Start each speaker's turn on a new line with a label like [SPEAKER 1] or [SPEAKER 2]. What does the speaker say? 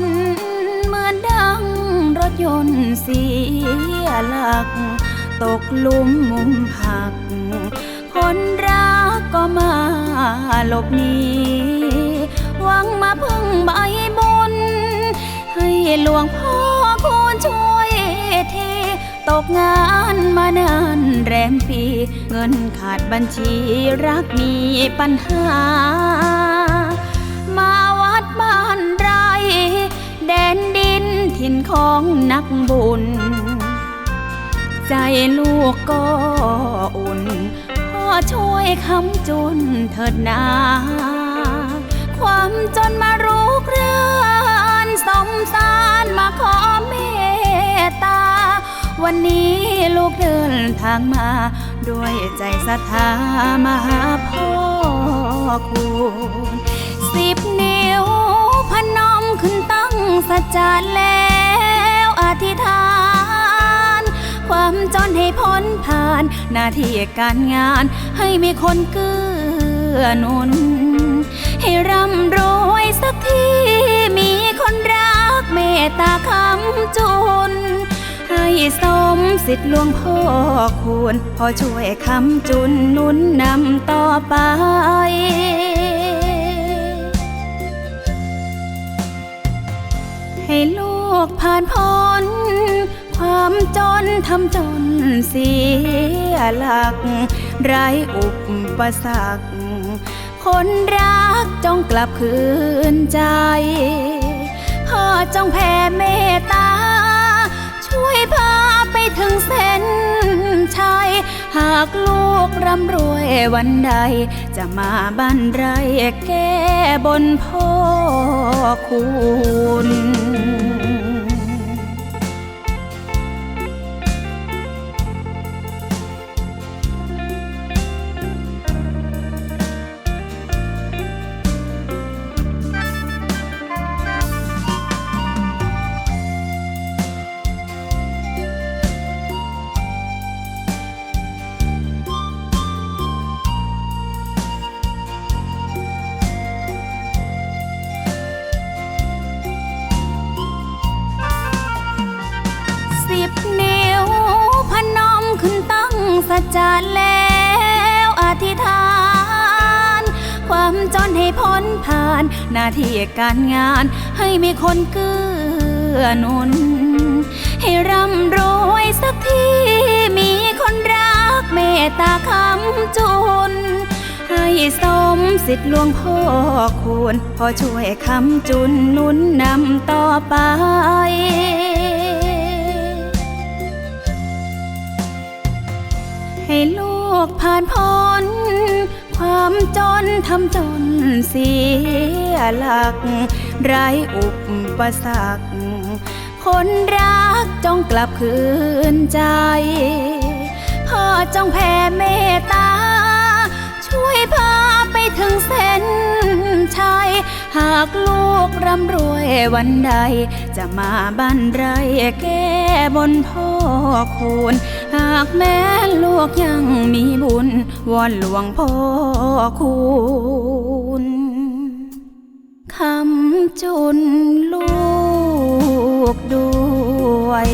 [SPEAKER 1] น เหมือนดังรถยนต์เสียหลัก ตกหลุมมุมหัก คนรักก็มาหลบหนีหวังมาพึ่งใบบุญ ให้หลวงพ่อคุณช่วยทีตกงานมานานแรมปี เงินขาดบัญชีรักมีปัญหา มาวัดบ้าน ถิ่นของนักบุญ ใจลูกก็อุ่นพ่อช่วยคำจุนเถิดนา ความจนมารุกรานสมสารมาขอเมตตา วันนี้ลูกเดินทางมา ด้วยใจศรัทธามาหาพ่อคุณสิบนิ้วพนมขึ้นตั้งสัจจะแล ธิษฐาน ความจนให้พ้นผ่าน หน้าที่การงานให้มีคนเกื้อหนุน ให้ร่ำรวยสักทีมีคนรักเมตตาคำจุน ให้สมสิทธิ์หลวงพ่อควรพอช่วยคำจุนนุนนำต่อไปให้ลูก ผ่านพ้น ความจนทำจนเสียหลัก ไร้อุปสรรคคนรักจงกลับคืนใจพ่อจงแผ่เมตตา ช่วยพาไปถึงเส้นชัย หากลูกร่ำรวยวันใด จะมาบ้านไรแก้บนพ่อคุณ จจะแล้วอธิษฐาน ความจนให้พ้นผ่าน หน้าที่การงานให้มีคนเกื้อหนุน ให้ร่ำรวยสักทีมีคนรักเมตตาคำจุน ให้สมสิทธิ์หลวงพ่อควรพอช่วยคำจุนนุนนำต่อไป ให้ลูกผ่านพ้น ความจนทำจนเสียหลัก ไร้อุปสรรคคนรักจงกลับคืนใจ พ่อจงแผ่เมตตา ช่วยพาไปถึงเส้นชัย หากลูกร่ำรวยวันใด จะมาบ้านไรแก้บนพ่อคุณ หากแม้ลูกยังมีบุญวอนหลวงพ่อคุณคำจุนลูกด้วย